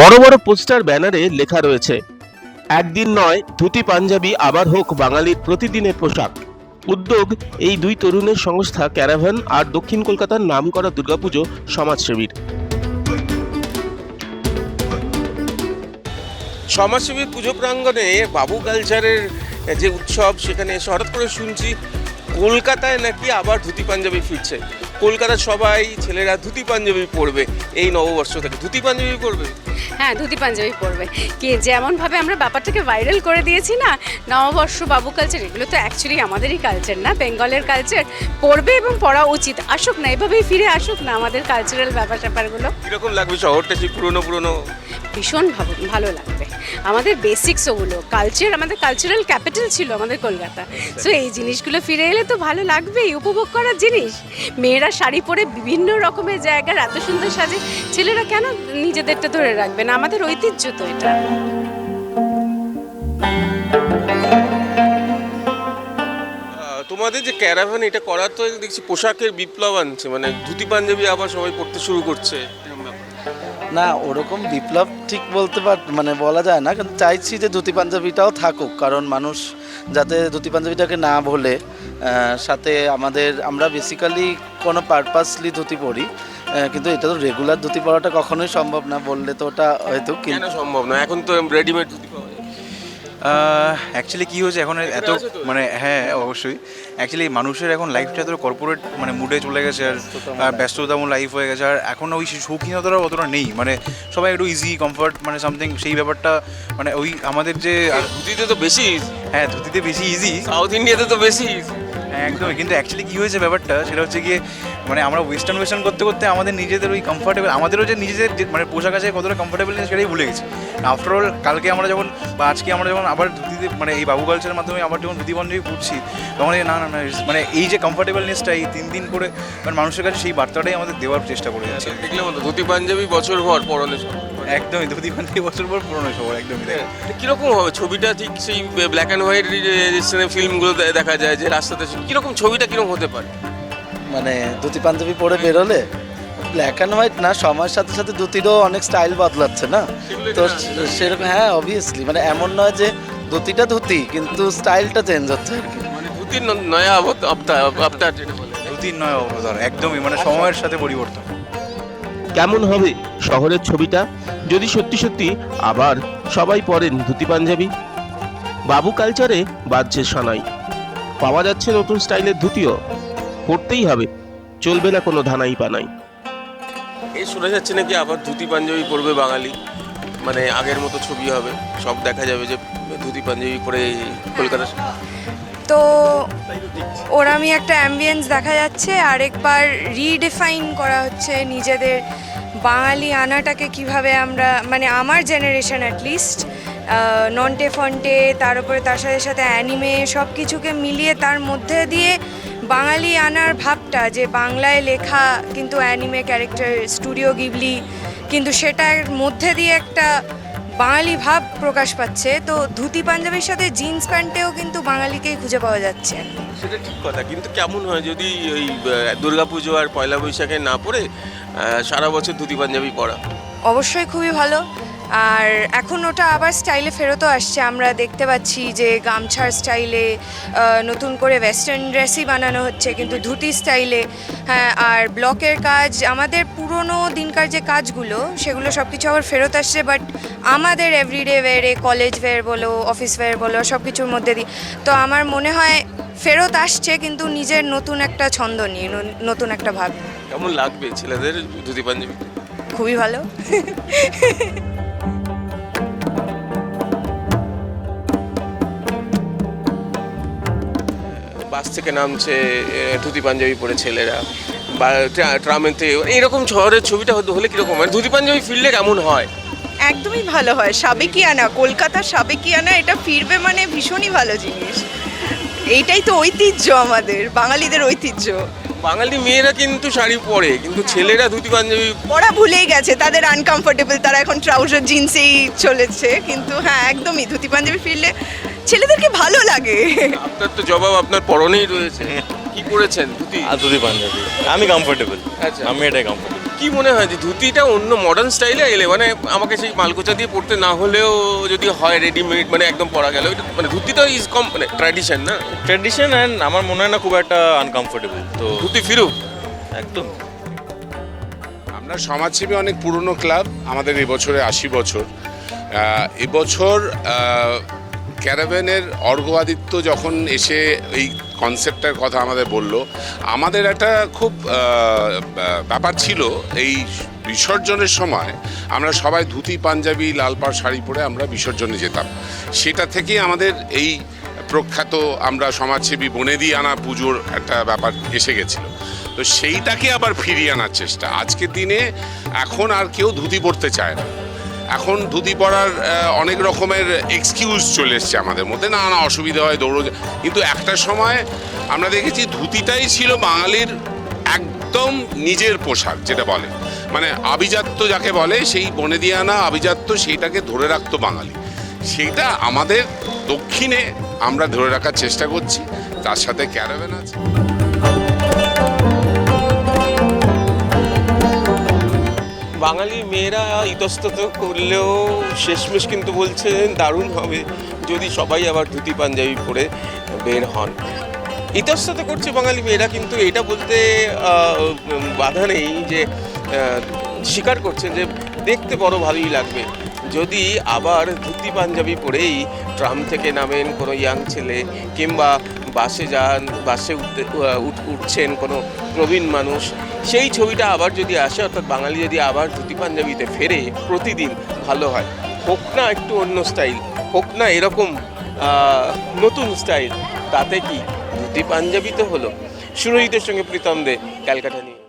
বড় বড় পোস্টার ব্যানারে লেখা রয়েছে, একদিন নয়, ধুতি পাঞ্জাবি আবার হোক বাঙালির প্রতিদিনের পোশাক। উদ্যোগ, এই দুই তরুণের সংস্থা ক্যারাভান আর দক্ষিণ কলকাতার নাম করা দুর্গাপুজো সমাজসেবীর। সমাজসেবী পুজো প্রাঙ্গণে বাবু কালচারের যে উৎসব, সেখানে এসে হঠাৎ করে শুনছি কলকাতায় নাকি আবার ধুতি পাঞ্জাবি ফিরছে। কলকাতার সবাই ছেলেরা ধুতি পাঞ্জাবি পরবে, এই নববর্ষ থেকে। ধুতি পাঞ্জাবি পরবে? হ্যাঁ ধুতি পাঞ্জাবি পরবে। কি যেমনভাবে আমরা ব্যাপারটাকে ভাইরাল করে দিয়েছি না, নববর্ষ, বাবু কালচার এগুলো তো অ্যাকচুয়ালি আমাদেরই কালচার না? বেঙ্গলের কালচার পড়বে এবং পড়া উচিত। আসুক না, এভাবেই ফিরে আসুক না আমাদের কালচারাল ব্যাপার স্যাপারগুলো কীরকম লাগবে শহরটা পুরনো পুরনো? ভীষণ ভালো লাগবে। আমাদের বেসিক্স ওগুলো কালচার আমাদের কালচারাল ক্যাপিটাল ছিল আমাদের কলকাতা। সো এই জিনিসগুলো ফিরে এলে তো ভালো লাগবেই, উপভোগ করার জিনিস। মেয়েরা শাড়ি পরে বিভিন্ন রকমের জায়গার এত সুন্দর সাজে, ছেলেরা কেন নিজেদেরটা ধরে রাখবে না? আমাদের ঐতিহ্য তো এটা। তোমাদের যে ক্যারাভান এটা করার তো দেখছি পোশাকের বিপ্লব আনছে। মানে ধুতি পাঞ্জাবি আবার সবাই পড়তে শুরু করছে। না ওরকম বিপ্লব ঠিক বলতে পার মানে বলা যায় না কিন্তু চাইছি যে ধুতি পাঞ্জাবিটাও থাকুক কারণ মানুষ যাতে ধুতি পাঞ্জাবিটাকে না ভোলে সাথে আমাদের আমরা বেসিক্যালি কোনো পারপাসলি ধুতি পরি কিন্তু এটা তো রেগুলার ধুতি পরাটা কখনোই সম্ভব না বললে তো ওটা হয়তো সম্ভব না? এখন তো রেডিমেড ধুতি পাওয়া যায়। অ্যাকচুয়ালি কী হয়েছে এখন এত মানে হ্যাঁ অবশ্যই। অ্যাকচুয়ালি মানুষের এখন লাইফটা এত কর্পোরেট মানে মুডে চলে গেছে আর ব্যস্ততামূল লাইফ হয়ে গেছে। আর এখন ওই শৌখিনতাটা অতটা নেই। মানে সবাই একটু ইজি কমফর্ট মানে সামথিং সেই ব্যাপারটা মানে ওই আমাদের যে ধুতিতে তো বেশি হ্যাঁ ধুতিতে বেশি ইজি সাউথ ইন্ডিয়াতে তো বেশি একদমই। কিন্তু অ্যাকচুয়ালি কী হয়েছে ব্যাপারটা, সেটা হচ্ছে গিয়ে মানে আমরা ওয়েস্টার্ন ওয়েস্টার্ন করতে করতে আমাদের নিজেদের ওই কমফর্টেবল আমাদেরও যে নিজেদের যে মানে পোশাক আছে কতটা কমফর্টেবল সেটাই ভুলে গেছি। আফটার অল কালকে আমরা যখন, বা আজকে আমরা যখন আবার ধুতিতে মানে এই বাবু কালচারের মাধ্যমে আবার যখন ধুতি পাঞ্জাবি পড়ছি তখন এই না না মানে এই যে কমফর্টেবলনেসটা এই তিন দিন করে মানে মানুষের কাছে সেই বার্তাটাই আমাদের দেওয়ার চেষ্টা করে যাচ্ছে। দেখলাম তো ধুতি পাঞ্জাবি বছর ভর পরনে একদমই ধুতি পাঞ্জাবি বছর পর পুরনো সবার একদমই তাই। কীরকম হবে ছবিটা? ঠিক সেই ব্ল্যাক অ্যান্ড হোয়াইট ফিল্মগুলো দেখা যায় যে রাস্তাতে কীরকম ছবিটা কীরকম হতে পারে? মানে ধুতি পাঞ্জাবি পরে বেরোলে ব্ল্যাক অ্যান্ড হোয়াইট না সময়ের সাথে সাথে ধুতিরও অনেক স্টাইল বদলাচ্ছে না? তো সেরকম হ্যাঁ অবভিয়াসলি মানে এমন নয় যে ধুতিটা ধুতি কিন্তু স্টাইলটা চেঞ্জ হচ্ছে আর কি। মানে ধুতির নয়া অবত- অবতার। ধুতির নয় অবতার একদমই মানে সময়ের সাথে পরিবর্তন। কেমন হবে শহরের ছবিটা? যদি সত্যি সত্যি আবার সবাই পরেন ধুতি পাঞ্জাবি। বাবু কালচারে বাজছে সানাই। পাওয়া যাচ্ছে নতুন স্টাইলের ধুতিও। পরতেই হবে। চলবে না কোনো ধানাই পানাই। এই শোনা যাচ্ছে নাকি আবার ধুতি পাঞ্জাবি পরবে বাঙালি? মানে আগের মতো ছবি হবে। সব দেখা যাবে যে ধুতি পাঞ্জাবি পরে কলকাতা তো ওরামি একটা অ্যাম্বিয়েন্স দেখা যাচ্ছে, আরেকবার রিডিফাইন করা হচ্ছে নিজেদের বাঙালি আনাটাকে কীভাবে আমরা মানে আমার জেনারেশন অ্যাটলিস্ট নন্টে ফন্টে, তার উপরে তার সাথে সাথে অ্যানিমে সব কিছুকে মিলিয়ে তার মধ্যে দিয়ে বাঙালি আনার ভাবটা যে বাংলায় লেখা কিন্তু অ্যানিমে ক্যারেক্টার স্টুডিও গিবলি কিন্তু সেটার মধ্যে দিয়ে একটা বাঙালি ভাব প্রকাশ পাচ্ছে। তো ধুতি পাঞ্জাবির সাথে জিন্স প্যান্টেও কিন্তু বাঙালিকেই খুঁজে পাওয়া যাচ্ছে। সেটা ঠিক কথা কিন্তু কেমন হয় যদি ওই দুর্গাপুজো আর পয়লা বৈশাখে না পড়ে সারা বছর ধুতি পাঞ্জাবি পরা? অবশ্যই খুবই ভালো। আর এখন ওটা আবার স্টাইলে ফেরতও আসছে। আমরা দেখতে পাচ্ছি যে গামছার স্টাইলে নতুন করে ওয়েস্টার্ন ড্রেসই বানানো হচ্ছে কিন্তু ধুতি স্টাইলে। হ্যাঁ আর ব্লকের কাজ আমাদের পুরনো দিনকার যে কাজগুলো সেগুলো সব কিছু আবার ফেরত আসছে বাট আমাদের এভরিডে ওয়ারে কলেজ ওয়্যার বলো অফিস ওয়্যার বলো সব কিছুর মধ্যে দিয়ে। তো আমার মনে হয় ফেরত আসছে কিন্তু নিজের নতুন একটা ছন্দ নিয়ে নতুন একটা ভাব। কেমন লাগবে ছেলেদের ধুতি পাঞ্জাবি? খুবই ভালো। বাস থেকে নামছে ধুতি পাঞ্জাবি পরে ছেলেরা বা ট্রা- ট্রামেতে এরকম শহরের ছবিটা হলে কীরকম হয়? ধুতি পাঞ্জাবি ফিরলে কেমন হয়? একদমই ভালো হয়, সাবেকিয়ানা, কলকাতার সাবেকিয়ানা, এটা ফিরবে মানে ভীষণই ভালো জিনিস। এইটাই তো ঐতিহ্য আমাদের, বাঙালিদের ঐতিহ্য। বাঙালি মেয়েরা কিন্তু শাড়ি পরে কিন্তু ছেলেরা ধুতি পাঞ্জাবি ওরা ভুলেই গেছে তাদের আনকমফোর্টেবল তারা এখন ট্রাউজার জিন্সেই চলেছে কিন্তু হ্যাঁ একদমই ধুতি পাঞ্জাবি ফিরলে ছেলেদেরকে ভালো লাগে। আপনার তো জবাব আপনার পরনেই রয়েছে। কি করেছেন ধুতি? আর ধুতি পাঞ্জাবি। আমি কমফোর্টেবল আচ্ছা। আমি এটাই কমফোর্টেবল কি মনে হয় যে ধুতিটা অন্য মডার্ন স্টাইলে এলে? মানে আমাকে সেই মালকোচা দিয়ে পড়তে না হলেও যদি হয় রেডিমেড মানে একদম পরা গেল ওইটা মানে ধুতিটা ইজ কম মানে ট্র্যাডিশন না? ট্র্যাডিশন অ্যান্ড আমার মনে হয় না খুব একটা আনকমফোর্টেবল তো ধুতি ফিরুক। একদম। আমরা সমাজসেবী অনেক পুরনো ক্লাব আমাদের এবছরে আশি বছর। এবছর আহ, ক্যারাভ্যানের অর্ঘ্যআদিত্য যখন এসে এই কনসেপ্টটার কথা আমাদের বলল, আমাদের একটা খুব ব্যাপার ছিল, এই বিসর্জনের সময় আমরা সবাই ধুতি, পাঞ্জাবি, লাল পাড় শাড়ি পরে আমরা বিসর্জনে যেতাম। সেটা থেকে আমাদের এই প্রখ্যাত আমরা সমাজসেবী বনেদি আনা পুজোর একটা ব্যাপার এসে গেছিল। তো সেইটাকে আবার ফিরিয়ে আনার চেষ্টা। আজকের দিনে এখন আর কেউ ধুতি পরতে চায় না। এখন ধুতি পরার অনেক রকমের এক্সকিউজ চলে এসছে আমাদের মধ্যে। না না, অসুবিধা হয়, দৌড়ো কিন্তু একটা সময় আমরা দেখেছি ধুতিটাই ছিল বাঙালির একদম নিজের পোশাক, যেটা বলে। মানে আভিজাত্য যাকে বলে, সেই বনেদিয়ানা আভিজাত্য, সেইটাকে ধরে রাখতো বাঙালি। সেইটা আমাদের দক্ষিণে আমরা ধরে রাখার চেষ্টা করছি। তার সাথে ক্যারাভেন আছে। বাঙালি মেয়েরা ইতস্তত করলেও শেষমেশ কিন্তু বলছেন দারুণ হবে যদি সবাই আবার ধুতি পাঞ্জাবি পরে বের হন। ইতস্তত করছে বাঙালি মেয়েরা, কিন্তু এটা বলতে বাধা নেই যে স্বীকার করছেন যে, দেখতে বড় ভালোই লাগবে। যদি আবার ধুতি পাঞ্জাবি পরেই ট্রাম থেকে নামেন কোনো ইয়াং ছেলে কিংবা বাসে যান, বাসে উঠতে উঠছেন কোনো প্রবীণ মানুষ, সেই ছবিটা আবার যদি আসে, অর্থাৎ বাঙালি যদি আবার ধুতি পাঞ্জাবিতে ফেরে, প্রতিদিন ভালো হয়। হোক না একটু অন্য স্টাইল, হোক না এরকম নতুন স্টাইল, তাতে কি ধুতি পাঞ্জাবিতে হলো। সুরোহিতের সঙ্গে প্রীতম দে, ক্যালকাটা নিউজ।